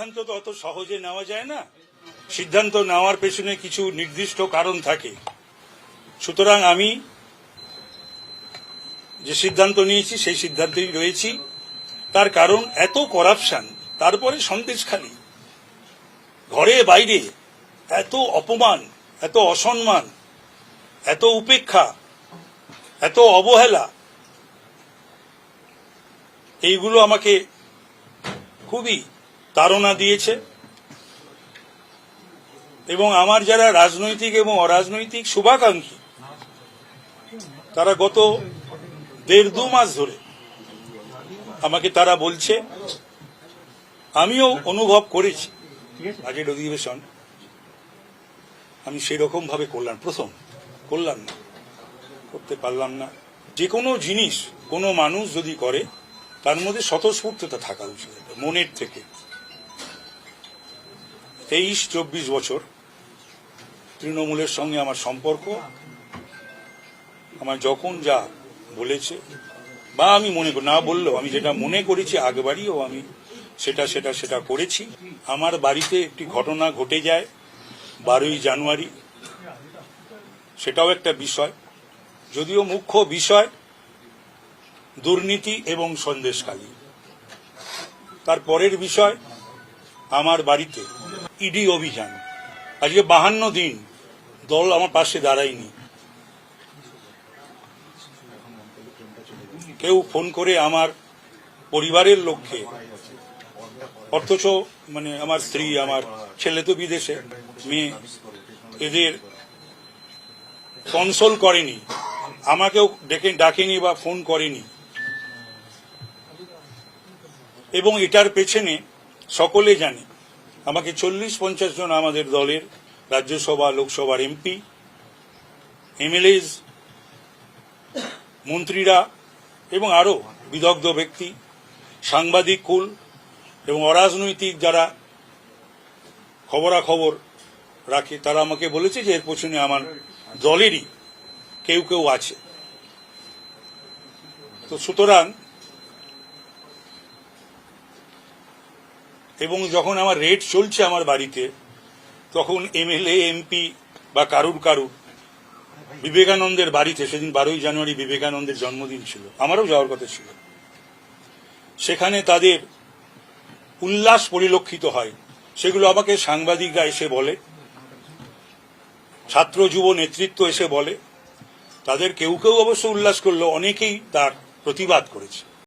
সিদ্ধান্ত তো অত সহজে নেওয়া যায় না। সিদ্ধান্ত নেওয়ার পেছনে কিছু নির্দিষ্ট কারণ থাকে। সুতরাং আমি যে সিদ্ধান্ত নিয়েছি, সেই সিদ্ধান্তেই রয়েছি। তার কারণ এত করাপশন তারপরে সন্দেশখালী ঘরে বাইরে এত অপমান, এত অসম্মান, এত উপেক্ষা, এত অবহেলা, এইগুলো আমাকে খুবই তাড়না দিয়েছে। এবং আমার যারা রাজনৈতিক এবং অরাজনৈতিক শুভাকাঙ্ক্ষী, তারা গত দেড় দু মাস ধরে আমাকে তারা বলছে, আমিও অনুভব করেছি। আগের অধিবেশন, আমি সেরকম ভাবে করলাম, প্রথম করলাম না, করতে পারলাম না। যে কোনো জিনিস কোনো মানুষ যদি করে, তার মধ্যে স্বতঃস্ফূর্ততা থাকা উচিত। মনের থেকে তেইশ, চব্বিশ বছর তৃণমূলের সঙ্গে আমার সম্পর্ক, আমার যখন যা বলেছে, বা আমি মনে না বললেও আমি যেটা মনে করেছি আগবারইও আমি সেটা সেটা সেটা করেছি। আমার বাড়িতে একটি ঘটনা ঘটে যায় বারোই জানুয়ারি। সেটাও একটা বিষয়। যদিও মুখ্য বিষয় দুর্নীতি এবং সন্দেশকালী তার পরের বিষয়, আমার বাড়িতে ইডি অভিযান। আজকে বাহান্ন দিন দল আমার পাশে দাঁড়ায়নি। কেউ ফোন করে আমার পরিবারের লোককে, অথচ মানে আমার স্ত্রী, আমার ছেলে তো বিদেশে, মেয়ে, এদের কনসোল করেনি, আমাকেও ডেকে, ডাকেনি বা ফোন করেনি। এবং এটার পেছনে সকলে জানে আমাকে চল্লিশ পঞ্চাশ জন আমাদের দলের রাজ্যসভা, লোকসভার এমপি এমএলএজ মন্ত্রীরা এবং আরও বিদগ্ধ ব্যক্তি, সাংবাদিক কুল এবং অরাজনৈতিক যারা খবরাখবর রাখে, তারা আমাকে বলেছে যে এর পেছনে আমার দলেরই কেউ কেউ আছে। তো সুতরাং এবং যখন আমার রেড চলছে আমার বাড়িতে, তখন এমএলএ এমপি বা কারুর কারুর বিবেকানন্দের বাড়িতে, সেদিন বারোই জানুয়ারি বিবেকানন্দের জন্মদিন ছিল, আমারও যাওয়ার কথা ছিল। সেখানে তাদের উল্লাস পরিলক্ষিত হয়। সেগুলো আমাকে সাংবাদিকরা এসে বলে, ছাত্র যুব নেতৃত্ব এসে বলে, তাদের কেউ কেউ অবশ্য উল্লাস করল, অনেকেই তার প্রতিবাদ করেছে।